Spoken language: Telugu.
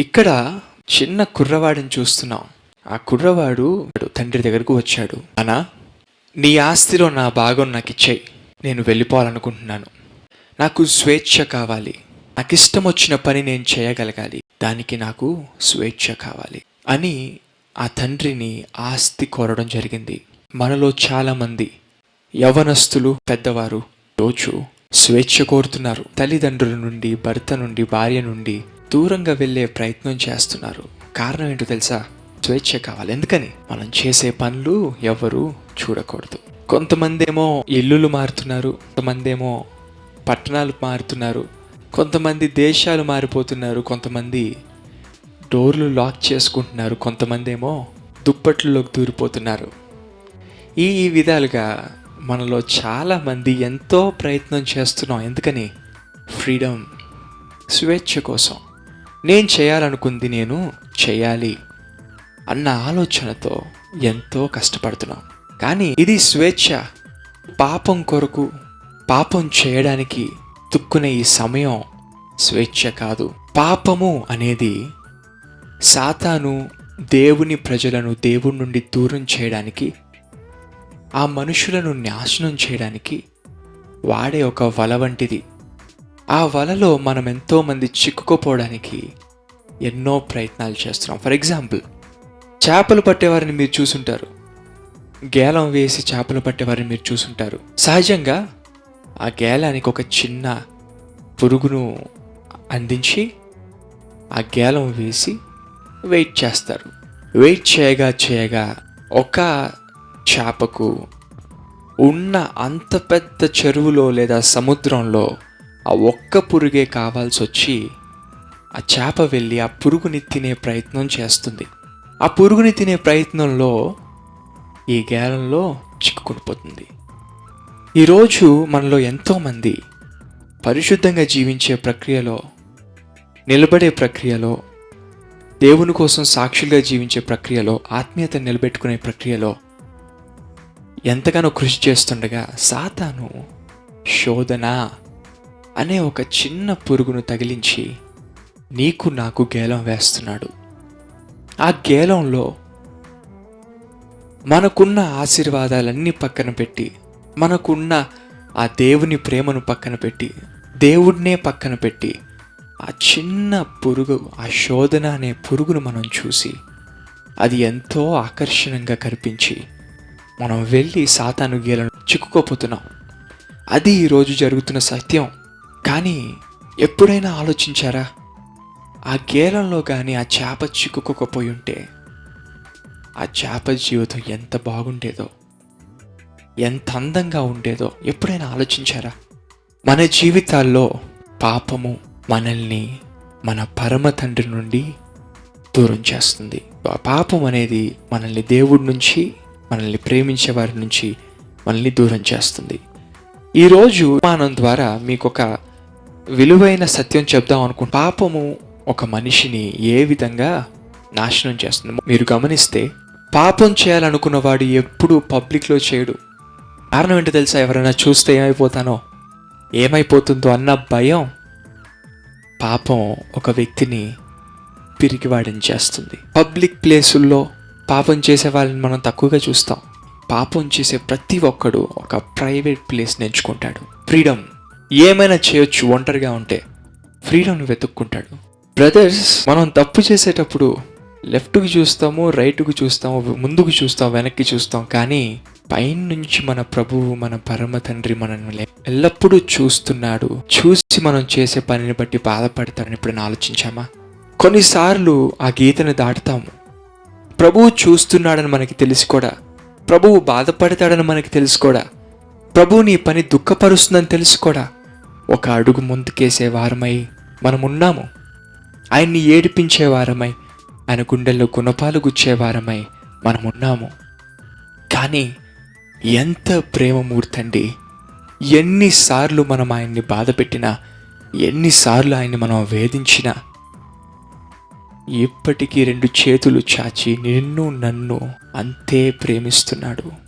ఇక్కడ చిన్న కుర్రవాడిని చూస్తున్నాం. ఆ కుర్రవాడు తండ్రి దగ్గరకు వచ్చాడు. అనా నీ ఆస్తిలో నా భాగం నాకు ఇచ్చేయి. నేను వెళ్ళిపోవాలనుకుంటున్నాను. నాకు స్వేచ్ఛ కావాలి. నాకు ఇష్టం వచ్చిన పని నేను చేయగలగాలి. దానికి నాకు స్వేచ్ఛ కావాలి అని ఆ తండ్రిని ఆస్తి కోరడం జరిగింది. మనలో చాలామంది యవనస్తులు పెద్దవారు రోజు స్వేచ్ఛ కోరుతున్నారు. తల్లిదండ్రుల నుండి భర్త నుండి భార్య నుండి దూరంగా వెళ్ళే ప్రయత్నం చేస్తున్నారు. కారణం ఏంటో తెలుసా? స్వేచ్ఛ కావాలి. ఎందుకని? మనం చేసే పనులు ఎవరు చూడకూడదు. కొంతమంది ఏమో ఇల్లులు మారుతున్నారు. కొంతమంది ఏమో పట్టణాలు మారుతున్నారు. కొంతమంది దేశాలు మారిపోతున్నారు. కొంతమంది డోర్లు లాక్ చేసుకుంటున్నారు. కొంతమంది ఏమో దుప్పట్లలోకి దూరిపోతున్నారు. ఈ ఈ విధాలుగా మనలో చాలామంది ఎంతో ప్రయత్నం చేస్తున్నాం. ఎందుకని? ఫ్రీడమ్. స్వేచ్ఛ కోసం. నేను చేయాలనుకుంది నేను చేయాలి అన్న ఆలోచనతో ఎంతో కష్టపడుతున్నాం. కానీ ఇది స్వేచ్ఛ. పాపం కొరకు పాపం చేయడానికి తుక్కునే ఈ సమయం స్వేచ్ఛ కాదు. పాపము అనేది సాతాను దేవుని ప్రజలను దేవుడి నుండి దూరం చేయడానికి ఆ మనుషులను నాశనం చేయడానికి వాడే ఒక వల వంటిది. ఆ వలలో మనం ఎంతోమంది చిక్కుకుపోవడానికి ఎన్నో ప్రయత్నాలు చేస్తున్నాం. ఫర్ ఎగ్జాంపుల్ చేపలు పట్టేవారిని మీరు చూసుంటారు. గేలం వేసి చేపలు పట్టేవారిని మీరు చూసుంటారు. సహజంగా ఆ గేలానికి ఒక చిన్న పురుగును అందించి ఆ గేలం వేసి వెయిట్ చేస్తారు. వెయిట్ చేయగా చేయగా ఒక చేపకు ఉన్న అంత పెద్ద చెరువులో లేదా సముద్రంలో ఆ ఒక్క పురుగే కావాల్సి వచ్చి ఆ చేప వెళ్ళి ఆ పురుగుని తినే ప్రయత్నం చేస్తుంది. ఆ పురుగుని తినే ప్రయత్నంలో ఈ గేలంలో చిక్కుకునిపోతుంది. ఈరోజు మనలో ఎంతోమంది పరిశుద్ధంగా జీవించే ప్రక్రియలో నిలబడే ప్రక్రియలో దేవుని కోసం సాక్షులుగా జీవించే ప్రక్రియలో ఆత్మీయత నిలబెట్టుకునే ప్రక్రియలో ఎంతగానో కృషి చేస్తుండగా సాతాను శోధన అనే ఒక చిన్న పురుగును తగిలించి నీకు నాకు గేలం వేస్తున్నాడు. ఆ గేలంలో మనకున్న ఆశీర్వాదాలన్నీ పక్కన పెట్టి మనకున్న ఆ దేవుని ప్రేమను పక్కన పెట్టి దేవుడినే పక్కన పెట్టి ఆ చిన్న పురుగు ఆ శోధన అనే పురుగును మనం చూసి అది ఎంతో ఆకర్షణంగా కనిపించి మనం వెళ్ళి సాతాను గేలను చిక్కుకోపోతున్నాం. అది ఈరోజు జరుగుతున్న సత్యం. కానీ ఎప్పుడైనా ఆలోచించారా? ఆ గేలంలో కానీ ఆ చేప చిక్కుకోకపోయి ఉంటే ఆ చేప జీవితం ఎంత బాగుండేదో ఎంత అందంగా ఉండేదో ఎప్పుడైనా ఆలోచించారా? మన జీవితాల్లో పాపము మనల్ని మన పరమ తండ్రి నుండి దూరం చేస్తుంది. పాపం అనేది మనల్ని దేవుడి నుంచి మనల్ని ప్రేమించే వారి నుంచి మనల్ని దూరం చేస్తుంది. ఈరోజు మానం ద్వారా మీకు ఒక విలువైన సత్యం చెప్దాం అనుకుంటు పాపము ఒక మనిషిని ఏ విధంగా నాశనం చేస్తుంది? మీరు గమనిస్తే పాపం చేయాలనుకున్నవాడు ఎప్పుడు పబ్లిక్లో చేయడు. కారణం ఏంటో తెలుసా? ఎవరైనా చూస్తే ఏమైపోతానో? ఏమైపోతుందో అన్న భయం పాపం ఒక వ్యక్తిని పిరికివాడిని చేస్తుంది. పబ్లిక్ ప్లేసుల్లో పాపం చేసే వాళ్ళని మనం తక్కువగా చూస్తాం. పాపం చేసే ప్రతి ఒక్కడు ఒక ప్రైవేట్ ప్లేస్ ఎంచుకుంటాడు. ఫ్రీడమ్. ఏమైనా చేయొచ్చు ఒంటరిగా ఉంటే. ఫ్రీడమ్ని వెతుక్కుంటాడు. బ్రదర్స్ మనం తప్పు చేసేటప్పుడు లెఫ్ట్కి చూస్తాము రైట్కి చూస్తాము ముందుకు చూస్తాం వెనక్కి చూస్తాం. కానీ పైన నుంచి మన ప్రభువు మన పరమ తండ్రి మనల్ని ఎల్లప్పుడూ చూస్తున్నాడు. చూసి మనం చేసే పనిని బట్టి బాధపడతాడని ఇప్పుడు ఆలోచించామా? కొన్నిసార్లు ఆ గీతను దాటుతాము. ప్రభువు చూస్తున్నాడని మనకి తెలిసి కూడా ప్రభువు బాధపడతాడని మనకి తెలుసు కూడా ప్రభువు నీ పని దుఃఖపరుస్తుందని తెలుసు కూడా ఒక అడుగు ముందుకేసే వారమై మనం ఉన్నాము ఆయన్ని ఏడిపించే వారమై ఆయన గుండెల్లో గుణపాలు గుచ్చే వారమై మనం ఉన్నాము కానీ ఎంత ప్రేమమూర్తండి. ఎన్నిసార్లు మనం ఆయన్ని బాధ పెట్టినా ఎన్నిసార్లు ఆయన్ని మనం వేధించినా ఇప్పటికీ రెండు చేతులు చాచి నిన్ను నన్ను అంతే ప్రేమిస్తున్నాడు.